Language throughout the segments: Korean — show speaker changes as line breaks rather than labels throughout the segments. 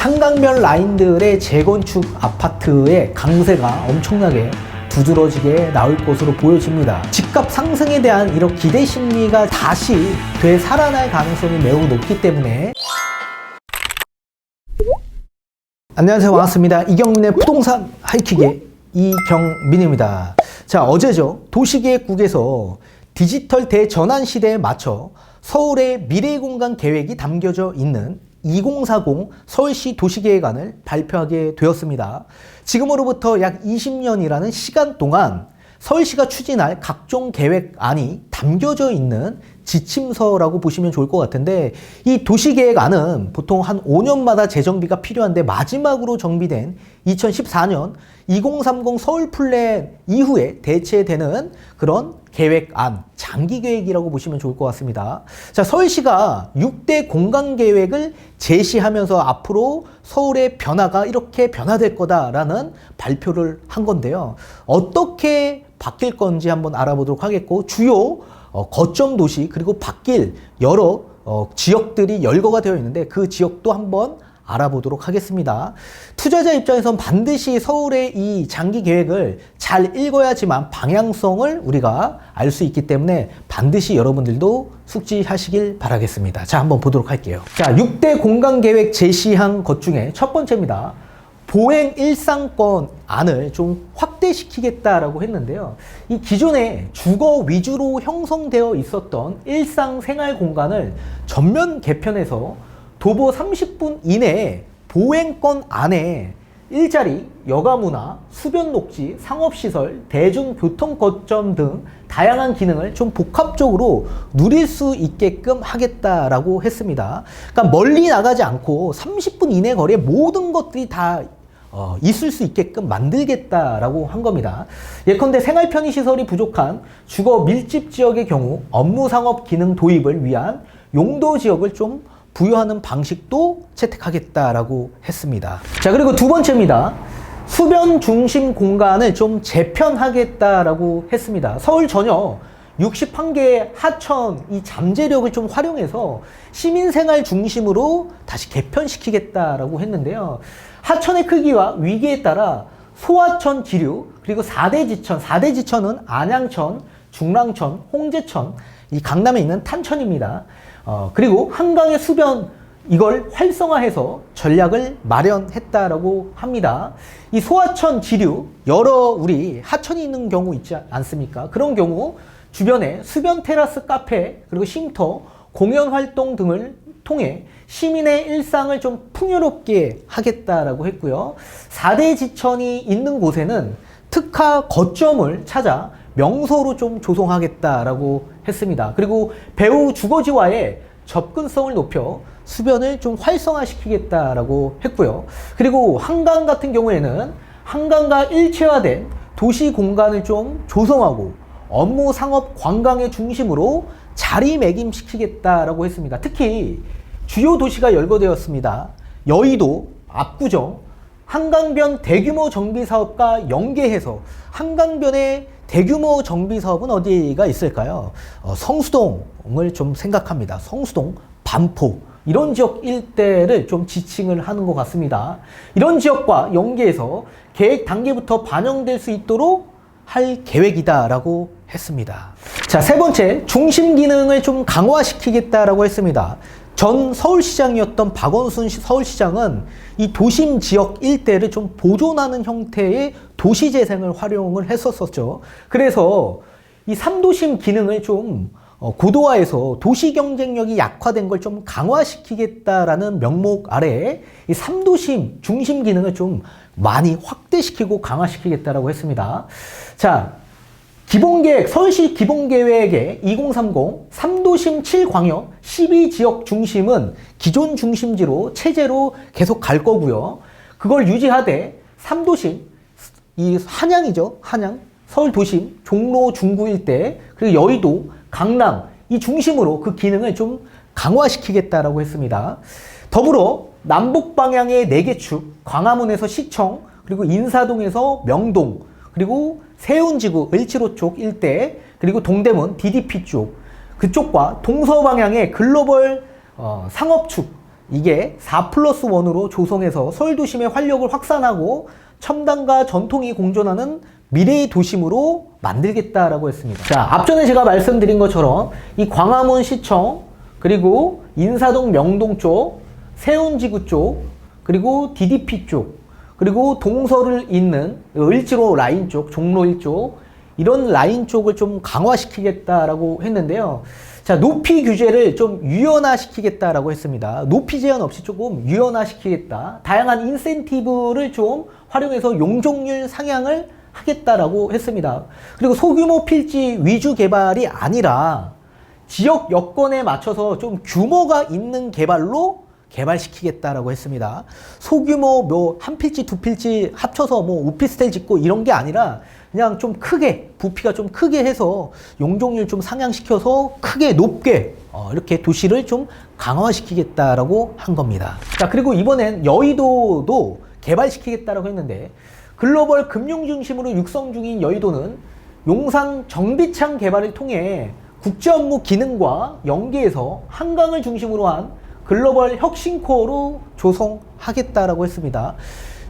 한강변 라인들의 재건축 아파트의 강세가 엄청나게 두드러지게 나올 것으로 보여집니다. 집값 상승에 대한 이런 기대 심리가 다시 되살아날 가능성이 매우 높기 때문에 안녕하세요. 반갑습니다. 이경민의 부동산 하이킥의 이경민입니다. 자, 어제죠. 도시계획국에서 디지털 대전환 시대에 맞춰 서울의 미래공간 계획이 담겨져 있는 2040 서울시 도시계획안을 발표하게 되었습니다. 지금으로부터 약 20년이라는 시간 동안 서울시가 추진할 각종 계획안이 담겨져 있는 지침서라고 보시면 좋을 것 같은데 이 도시계획안은 보통 한 5년마다 재정비가 필요한데 마지막으로 정비된 2014년 2030 서울 플랜 이후에 대체되는 그런 계획안, 장기 계획이라고 보시면 좋을 것 같습니다. 자, 서울시가 6대 공간 계획을 제시하면서 앞으로 서울의 변화가 이렇게 변화될 거다라는 발표를 한 건데요. 어떻게 바뀔 건지 한번 알아보도록 하겠고 주요 어, 거점 도시 그리고 바뀔 여러 어, 지역들이 열거가 되어 있는데 그 지역도 한번 알아보도록 하겠습니다. 투자자 입장에선 반드시 서울의 이 장기 계획을 잘 읽어야지만 방향성을 우리가 알 수 있기 때문에 반드시 여러분들도 숙지하시길 바라겠습니다. 자, 한번 보도록 할게요. 자, 6대 공간 계획 제시한 것 중에 첫 번째입니다. 보행 일상권 안을 좀 확대시키겠다라고 했는데요. 이 기존에 주거 위주로 형성되어 있었던 일상 생활 공간을 전면 개편해서 도보 30분 이내에 보행권 안에 일자리, 여가문화, 수변 녹지, 상업시설, 대중교통 거점 등 다양한 기능을 좀 복합적으로 누릴 수 있게끔 하겠다라고 했습니다. 그러니까 멀리 나가지 않고 30분 이내 거리에 모든 것들이 다 어, 있을 수 있게끔 만들겠다라고 한 겁니다. 예컨대 생활 편의 시설이 부족한 주거 밀집 지역의 경우 업무 상업 기능 도입을 위한 용도 지역을 좀 부여하는 방식도 채택하겠다라고 했습니다. 자, 그리고 두 번째입니다. 수변 중심 공간을 좀 재편하겠다라고 했습니다. 서울 전역 61개의 하천 이 잠재력을 좀 활용해서 시민생활 중심으로 다시 개편시키겠다라고 했는데요. 하천의 크기와 위기에 따라 소하천 기류 그리고 4대 지천, 4대 지천은 안양천, 중랑천, 홍제천, 이 강남에 있는 탄천입니다. 어, 그리고 한강의 수변 이걸 활성화해서 전략을 마련했다라고 합니다. 이 소하천 지류 여러 우리 하천이 있는 경우 있지 않습니까? 그런 경우 주변에 수변 테라스 카페 그리고 쉼터 공연 활동 등을 통해 시민의 일상을 좀 풍요롭게 하겠다라고 했고요. 4대 지천이 있는 곳에는 특화 거점을 찾아 명소로 좀 조성하겠다라고 했습니다. 그리고 배우 주거지와의 접근성을 높여 수변을 좀 활성화시키겠다라고 했고요. 그리고 한강 같은 경우에는 한강과 일체화된 도시 공간을 좀 조성하고 업무 상업 관광의 중심으로 자리매김시키겠다라고 했습니다. 특히 주요 도시가 열거되었습니다. 여의도, 압구정, 한강변 대규모 정비 사업과 연계해서 한강변의 대규모 정비 사업은 어디가 있을까요? 어, 성수동을 좀 생각합니다. 성수동, 반포 이런 지역 일대를 좀 지칭을 하는 것 같습니다. 이런 지역과 연계해서 계획 단계부터 반영될 수 있도록 할 계획이다라고 했습니다. 자, 세 번째, 중심 기능을 좀 강화시키겠다라고 했습니다. 전 서울시장이었던 박원순 서울시장은 이 도심 지역 일대를 좀 보존하는 형태의 도시재생을 활용을 했었었죠. 그래서 이 3도심 기능을 좀 어, 고도화해서 도시 경쟁력이 약화된 걸 좀 강화시키겠다라는 명목 아래에 이 3도심 중심 기능을 좀 많이 확대시키고 강화시키겠다라고 했습니다. 자, 기본계획, 서울시 기본계획의 2030 3도심 7광역 12지역 중심은 기존 중심지로 체제로 계속 갈 거고요. 그걸 유지하되 3도심, 이 한양이죠. 한양, 서울 도심, 종로 중구 일대, 그리고 여의도, 강남 이 중심으로 그 기능을 좀 강화시키겠다라고 했습니다. 더불어 남북 방향의 4개 축, 광화문에서 시청, 그리고 인사동에서 명동, 그리고 세운지구 을지로 쪽 일대, 그리고 동대문 DDP 쪽, 그쪽과 동서 방향의 글로벌 어, 상업축, 이게 4 플러스 1으로 조성해서 서울 도심의 활력을 확산하고 첨단과 전통이 공존하는 미래의 도심으로 만들겠다라고 했습니다. 자, 앞전에 제가 말씀드린 것처럼 이 광화문 시청 그리고 인사동 명동 쪽, 세운지구 쪽, 그리고 DDP 쪽, 그리고 동서를 잇는 을지로 라인 쪽, 종로 일 쪽, 이런 라인 쪽을 좀 강화시키겠다라고 했는데요. 자, 높이 규제를 좀 유연화시키겠다라고 했습니다. 높이 제한 없이 조금 유연화시키겠다. 다양한 인센티브를 좀 활용해서 용적률 상향을 하겠다라고 했습니다. 그리고 소규모 필지 위주 개발이 아니라 지역 여건에 맞춰서 좀 규모가 있는 개발로 개발시키겠다라고 했습니다. 소규모 뭐 한 필지 두 필지 합쳐서 뭐 오피스텔 짓고 이런 게 아니라 그냥 좀 크게 부피가 좀 크게 해서 용적률 좀 상향시켜서 크게 높게 어, 이렇게 도시를 좀 강화시키겠다라고 한 겁니다. 자 그리고 이번엔 여의도도 개발시키겠다라고 했는데 글로벌 금융 중심으로 육성 중인 여의도는 용산 정비창 개발을 통해 국제 업무 기능과 연계해서 한강을 중심으로 한 글로벌 혁신코어로 조성하겠다라고 했습니다.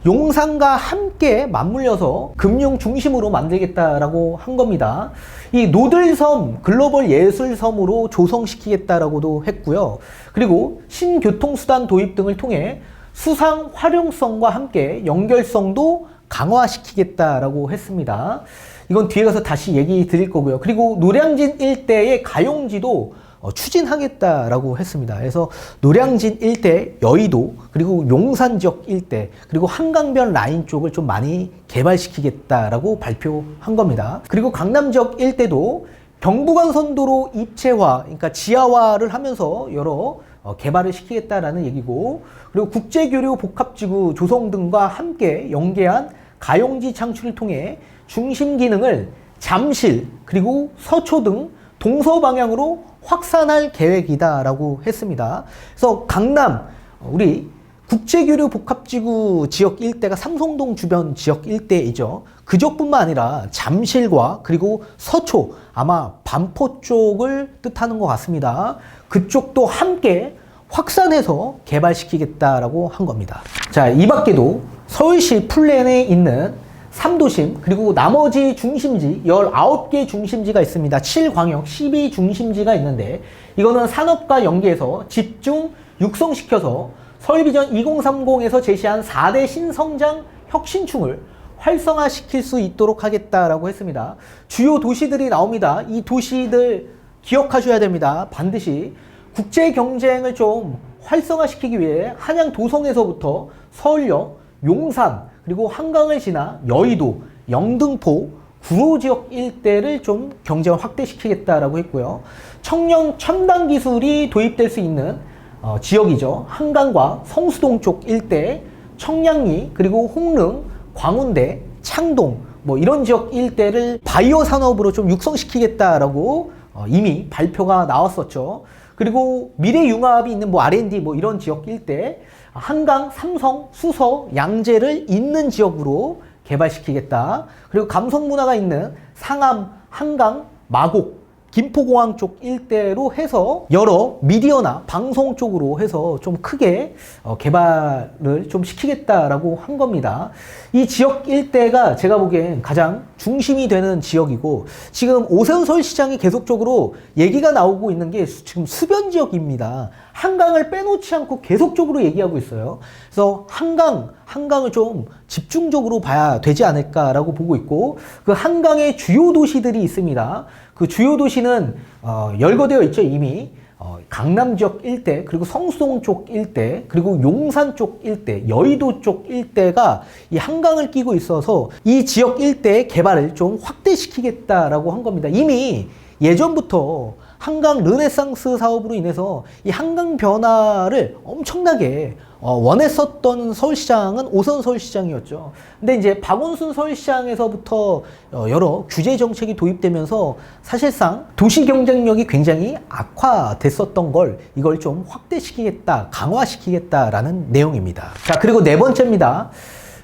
용산과 함께 맞물려서 금융 중심으로 만들겠다라고 한 겁니다. 이 노들섬 글로벌 예술섬으로 조성시키겠다라고도 했고요. 그리고 신교통수단 도입 등을 통해 수상 활용성과 함께 연결성도 강화시키겠다라고 했습니다. 이건 뒤에 가서 다시 얘기 드릴 거고요. 그리고 노량진 일대의 가용지도 어, 추진하겠다라고 했습니다. 그래서 노량진 일대, 여의도, 그리고 용산 지역 일대, 그리고 한강변 라인 쪽을 좀 많이 개발시키겠다라고 발표한 겁니다. 그리고 강남 지역 일대도 경부간선도로 입체화, 그러니까 지하화를 하면서 여러 어, 개발을 시키겠다라는 얘기고, 그리고 국제교류 복합지구 조성 등과 함께 연계한 가용지 창출을 통해 중심 기능을 잠실, 그리고 서초 등 동서 방향으로 확산할 계획이다라고 했습니다. 그래서 강남 우리 국제교류 복합지구 지역 일대가 삼성동 주변 지역 일대이죠. 그쪽뿐만 아니라 잠실과 그리고 서초 아마 반포 쪽을 뜻하는 것 같습니다. 그쪽도 함께 확산해서 개발시키겠다라고 한 겁니다. 자, 이 밖에도 서울시 플랜에 있는 3도심 그리고 나머지 중심지 19개 중심지가 있습니다. 7광역 12중심지가 있는데 이거는 산업과 연계해서 집중 육성시켜서 서울비전 2030에서 제시한 4대 신성장 혁신충을 활성화시킬 수 있도록 하겠다라고 했습니다. 주요 도시들이 나옵니다. 이 도시들 기억하셔야 됩니다. 반드시 국제 경쟁을 좀 활성화시키기 위해 한양 도성에서부터 서울역, 용산, 그리고 한강을 지나 여의도, 영등포, 구로 지역 일대를 좀 경쟁을 확대시키겠다라고 했고요. 청년 첨단 기술이 도입될 수 있는 어, 지역이죠. 한강과 성수동 쪽 일대, 청량리, 그리고 홍릉, 광운대, 창동, 뭐 이런 지역 일대를 바이오 산업으로 좀 육성시키겠다라고 어, 이미 발표가 나왔었죠. 그리고 미래 융합이 있는 뭐 R&D 뭐 이런 지역 일대, 한강, 삼성, 수서, 양재를 있는 지역으로 개발시키겠다. 그리고 감성 문화가 있는 상암, 한강, 마곡, 김포공항 쪽 일대로 해서 여러 미디어나 방송 쪽으로 해서 좀 크게 어, 개발을 좀 시키겠다라고 한 겁니다. 이 지역 일대가 제가 보기엔 가장 중심이 되는 지역이고 지금 오세훈 서울시장이 계속적으로 얘기가 나오고 있는 게 수- 지금 수변 지역입니다. 한강을 빼놓지 않고 계속적으로 얘기하고 있어요. 그래서 한강, 한강을 좀 집중적으로 봐야 되지 않을까라고 보고 있고 그 한강의 주요 도시들이 있습니다. 그 주요 도시는 어, 열거되어 있죠 이미 어, 강남 지역 일대 그리고 성수동 쪽 일대 그리고 용산 쪽 일대 여의도 쪽 일대가 이 한강을 끼고 있어서 이 지역 일대의 개발을 좀 확대시키겠다라고 한 겁니다. 이미 예전부터 한강 르네상스 사업으로 인해서 이 한강 변화를 엄청나게 어, 원했었던 서울시장은 오선 서울시장이었죠. 근데 이제 박원순 서울시장에서부터 어, 여러 규제 정책이 도입되면서 사실상 도시 경쟁력이 굉장히 악화됐었던 걸 이걸 좀 확대시키겠다, 강화시키겠다라는 내용입니다. 자, 그리고 네 번째입니다.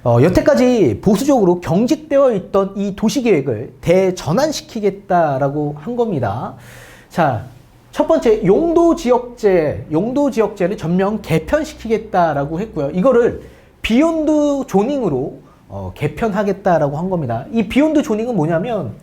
어, 여태까지 보수적으로 경직되어 있던 이 도시 계획을 대전환시키겠다라고 한 겁니다. 자, 첫 번째 용도 지역제, 용도 지역제를 전면 개편시키겠다라고 했고요. 이거를 비욘드 조닝으로 어, 개편하겠다라고 한 겁니다. 이 비욘드 조닝은 뭐냐면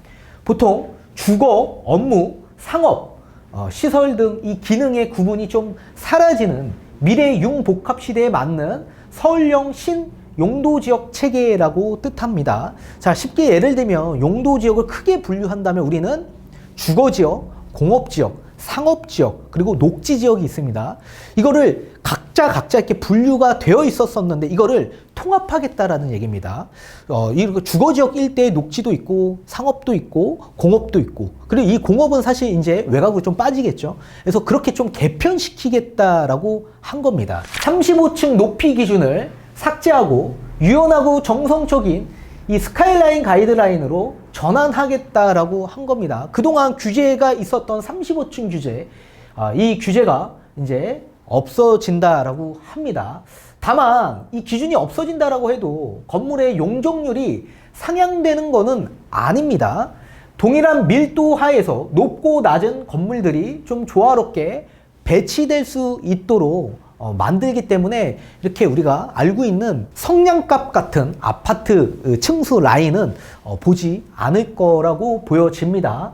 보통 주거, 업무, 상업, 어, 시설 등 이 기능의 구분이 좀 사라지는 미래 융복합 시대에 맞는 서울형 신 용도 지역 체계라고 뜻합니다. 자, 쉽게 예를 들면 용도 지역을 크게 분류한다면 우리는 주거 지역, 공업 지역, 상업 지역, 그리고 녹지 지역이 있습니다. 이거를 각자 각자 이렇게 분류가 되어 있었었는데 이거를 통합하겠다라는 얘기입니다. 어, 이 주거 지역 일대에 녹지도 있고 상업도 있고 공업도 있고 그리고 이 공업은 사실 이제 외곽으로 좀 빠지겠죠. 그래서 그렇게 좀 개편시키겠다라고 한 겁니다. 35층 높이 기준을 삭제하고 유연하고 정성적인 이 스카이라인 가이드라인으로 전환하겠다라고 한 겁니다. 그동안 규제가 있었던 35층 규제, 아, 이 규제가 이제 없어진다라고 합니다. 다만 이 기준이 없어진다라고 해도 건물의 용적률이 상향되는 것은 아닙니다. 동일한 밀도 하에서 높고 낮은 건물들이 좀 조화롭게 배치될 수 있도록 어, 만들기 때문에 이렇게 우리가 알고 있는 성냥갑 같은 아파트 어, 층수 라인은 어, 보지 않을 거라고 보여집니다.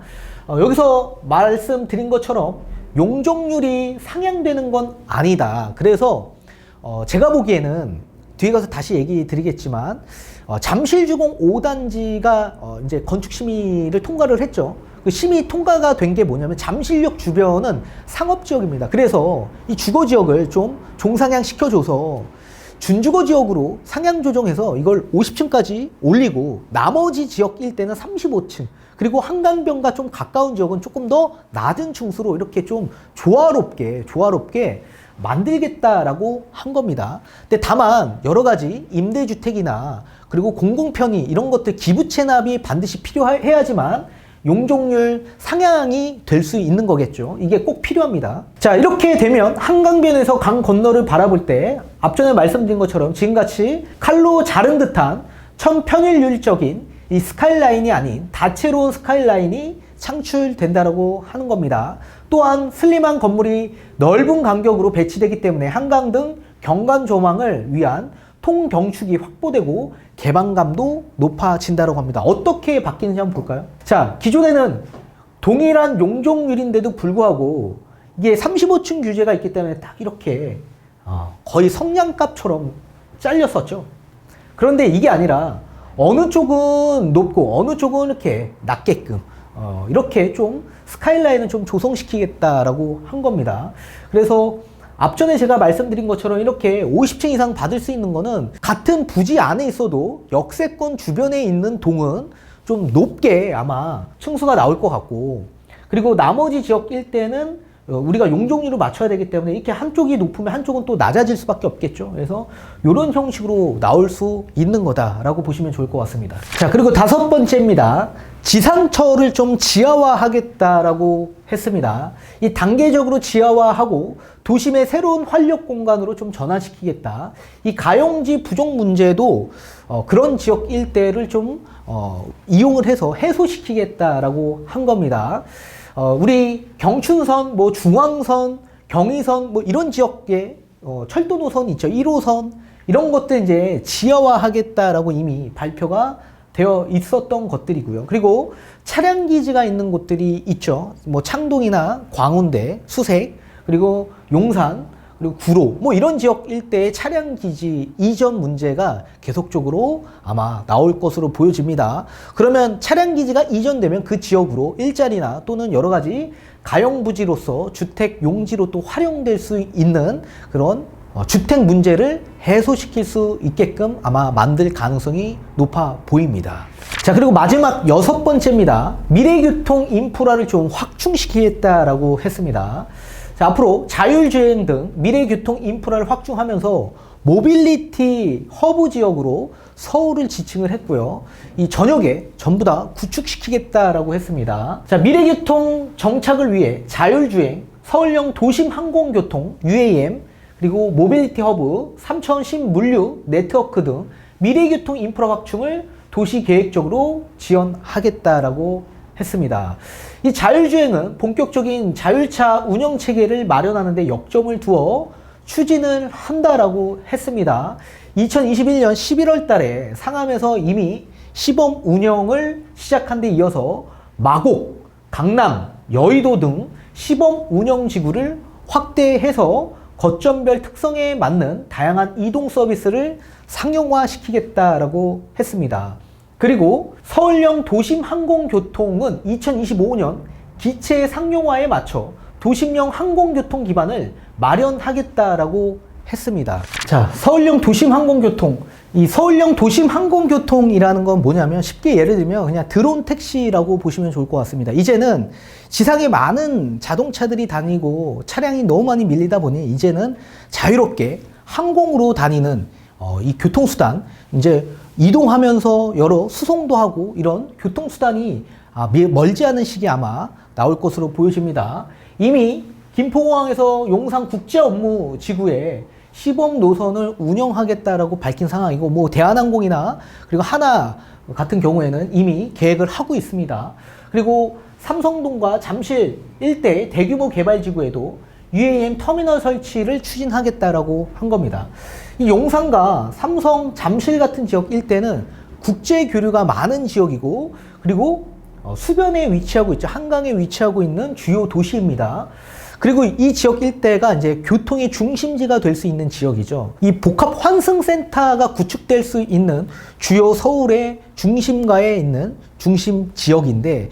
어, 여기서 말씀드린 것처럼 용적률이 상향되는 건 아니다. 그래서 어, 제가 보기에는 뒤에 가서 다시 얘기 드리겠지만 어, 잠실주공 5단지가 어, 이제 건축 심의를 통과를 했죠. 그 심의 통과가 된 게 뭐냐면 잠실역 주변은 상업 지역입니다. 그래서 이 주거 지역을 좀 종상향 시켜줘서 준주거 지역으로 상향 조정해서 이걸 50층까지 올리고 나머지 지역 일대는 35층 그리고 한강변과 좀 가까운 지역은 조금 더 낮은 층수로 이렇게 좀 조화롭게 조화롭게 만들겠다라고 한 겁니다. 근데 다만 여러 가지 임대주택이나 그리고 공공편의 이런 것들 기부 체납이 반드시 필요해야지만 용적률 상향이 될 수 있는 거겠죠. 이게 꼭 필요합니다. 자, 이렇게 되면 한강변에서 강 건너를 바라볼 때 앞전에 말씀드린 것처럼 지금같이 칼로 자른 듯한 천편일률적인 이 스카이라인이 아닌 다채로운 스카이라인이 창출된다라고 하는 겁니다. 또한 슬림한 건물이 넓은 간격으로 배치되기 때문에 한강 등 경관 조망을 위한 통경축이 확보되고 개방감도 높아진다고 합니다. 어떻게 바뀌는지 한번 볼까요? 자, 기존에는 동일한 용적률인데도 불구하고 이게 35층 규제가 있기 때문에 딱 이렇게 어, 거의 성냥갑처럼 잘렸었죠. 그런데 이게 아니라 어느 쪽은 높고 어느 쪽은 이렇게 낮게끔 어, 이렇게 좀 스카이라인을 좀 조성시키겠다라고 한 겁니다. 그래서 앞전에 제가 말씀드린 것처럼 이렇게 50층 이상 받을 수 있는 거는 같은 부지 안에 있어도 역세권 주변에 있는 동은 좀 높게 아마 층수가 나올 것 같고 그리고 나머지 지역 일대는 어, 우리가 용적률을 맞춰야 되기 때문에 이렇게 한쪽이 높으면 한쪽은 또 낮아질 수밖에 없겠죠. 그래서 이런 형식으로 나올 수 있는 거다라고 보시면 좋을 것 같습니다. 자, 그리고 다섯 번째입니다. 지상철을 좀 지하화하겠다라고 했습니다. 이 단계적으로 지하화하고 도심의 새로운 활력 공간으로 좀 전환시키겠다. 이 가용지 부족 문제도 어, 그런 지역 일대를 좀 어, 이용을 해서 해소시키겠다라고 한 겁니다. 어, 우리 경춘선, 뭐 중앙선, 경의선 뭐 이런 지역에 어, 철도 노선 있죠. 1호선 이런 것들 이제 지하화하겠다라고 이미 발표가 되어 있었던 것들이고요. 그리고 차량 기지가 있는 곳들이 있죠. 뭐 창동이나 광운대, 수색, 그리고 용산, 그리고 구로, 뭐 이런 지역 일대의 차량 기지 이전 문제가 계속적으로 아마 나올 것으로 보여집니다. 그러면 차량 기지가 이전되면 그 지역으로 일자리나 또는 여러 가지 가용 부지로서 주택 용지로 또 활용될 수 있는 그런 어, 주택 문제를 해소시킬 수 있게끔 아마 만들 가능성이 높아 보입니다. 자, 그리고 마지막 여섯 번째입니다. 미래교통 인프라를 좀 확충시키겠다라고 했습니다. 자, 앞으로 자율주행 등 미래 교통 인프라를 확충하면서 모빌리티 허브 지역으로 서울을 지칭을 했고요. 이 전역에 전부 다 구축시키겠다라고 했습니다. 자, 미래 교통 정착을 위해 자율주행, 서울형 도심 항공교통, UAM, 그리고 모빌리티 허브, 삼천 신물류 네트워크 등 미래 교통 인프라 확충을 도시 계획적으로 지원하겠다라고 했습니다. 이 자율주행은 본격적인 자율차 운영 체계를 마련하는 데 역점을 두어 추진을 한다라고 했습니다. 2021년 11월 달에 상암에서 이미 시범 운영을 시작한 데 이어서 마곡, 강남, 여의도 등 시범 운영 지구를 확대해서 거점별 특성에 맞는 다양한 이동 서비스를 상용화시키겠다라고 했습니다. 그리고 서울형 도심 항공교통은 2025년 기체 상용화에 맞춰 도심형 항공교통 기반을 마련하겠다라고 했습니다. 자, 서울형 도심 항공교통. 이 서울형 도심 항공교통이라는 건 뭐냐면 쉽게 예를 들면 그냥 드론 택시라고 보시면 좋을 것 같습니다. 이제는 지상에 많은 자동차들이 다니고 차량이 너무 많이 밀리다 보니 이제는 자유롭게 항공으로 다니는 어, 이 교통수단 이제 이동하면서 여러 수송도 하고 이런 교통수단이 아, 미- 멀지 않은 시기에 아마 나올 것으로 보여집니다. 이미 김포공항에서 용산 국제 업무 지구에 시범 노선을 운영하겠다라고 밝힌 상황이고 뭐 대한항공이나 그리고 하나 같은 경우에는 이미 계획을 하고 있습니다. 그리고 삼성동과 잠실 일대 대규모 개발 지구에도 UAM 터미널 설치를 추진하겠다라고 한 겁니다. 이 용산과 삼성 잠실 같은 지역 일대는 국제 교류가 많은 지역이고 그리고 어, 수변에 위치하고 있죠. 한강에 위치하고 있는 주요 도시입니다. 그리고 이 지역 일대가 이제 교통의 중심지가 될 수 있는 지역이죠. 이 복합 환승센터가 구축될 수 있는 주요 서울의 중심가에 있는 중심 지역인데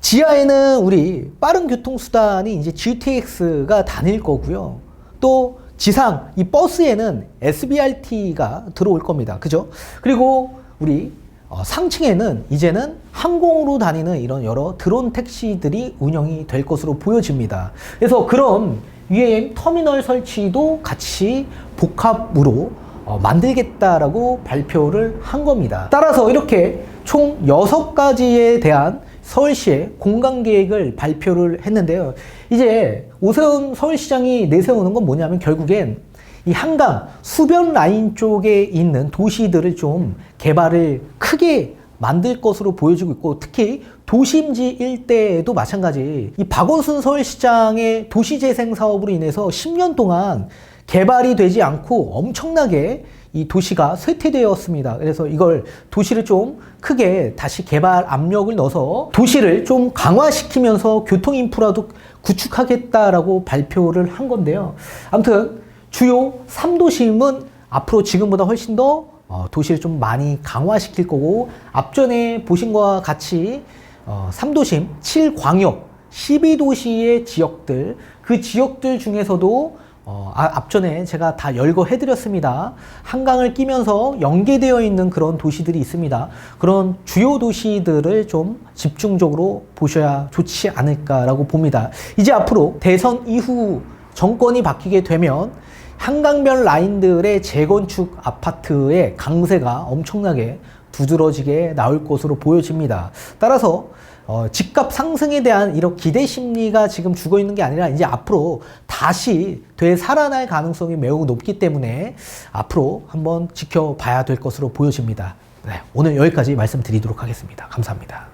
지하에는 우리 빠른 교통수단이 이제 GTX가 다닐 거고요. 또 지상 이 버스에는 SBRT가 들어올 겁니다. 그죠? 그리고 우리 어, 상층에는 이제는 항공으로 다니는 이런 여러 드론 택시들이 운영이 될 것으로 보여집니다. 그래서 그런 UAM 터미널 설치도 같이 복합으로 어, 만들겠다라고 발표를 한 겁니다. 따라서 이렇게 총 6가지에 대한 서울시의 공간 계획을 발표를 했는데요. 이제 오세훈 서울시장이 내세우는 건 뭐냐면 결국엔 이 한강 수변 라인 쪽에 있는 도시들을 좀 개발을 크게 만들 것으로 보여지고 있고 특히 도심지 일대에도 마찬가지 이 박원순 서울시장의 도시재생 사업으로 인해서 10년 동안 개발이 되지 않고 엄청나게 이 도시가 쇠퇴되었습니다. 그래서 이걸 도시를 좀 크게 다시 개발 압력을 넣어서 도시를 좀 강화시키면서 교통 인프라도 구축하겠다라고 발표를 한 건데요. 아무튼 주요 3도심은 앞으로 지금보다 훨씬 더 어, 도시를 좀 많이 강화시킬 거고 앞전에 보신 것과 같이 어, 3도심 7광역 12도시의 지역들 그 지역들 중에서도 어, 아, 앞전에 제가 다 열거해 드렸습니다. 한강을 끼면서 연계되어 있는 그런 도시들이 있습니다. 그런 주요 도시들을 좀 집중적으로 보셔야 좋지 않을까라고 봅니다. 이제 앞으로 대선 이후 정권이 바뀌게 되면 한강변 라인들의 재건축 아파트의 강세가 엄청나게 두드러지게 나올 것으로 보여집니다. 따라서 어, 집값 상승에 대한 이런 기대 심리가 지금 죽어 있는 게 아니라 이제 앞으로 다시 되살아날 가능성이 매우 높기 때문에 앞으로 한번 지켜봐야 될 것으로 보여집니다. 네, 오늘 여기까지 말씀드리도록 하겠습니다. 감사합니다.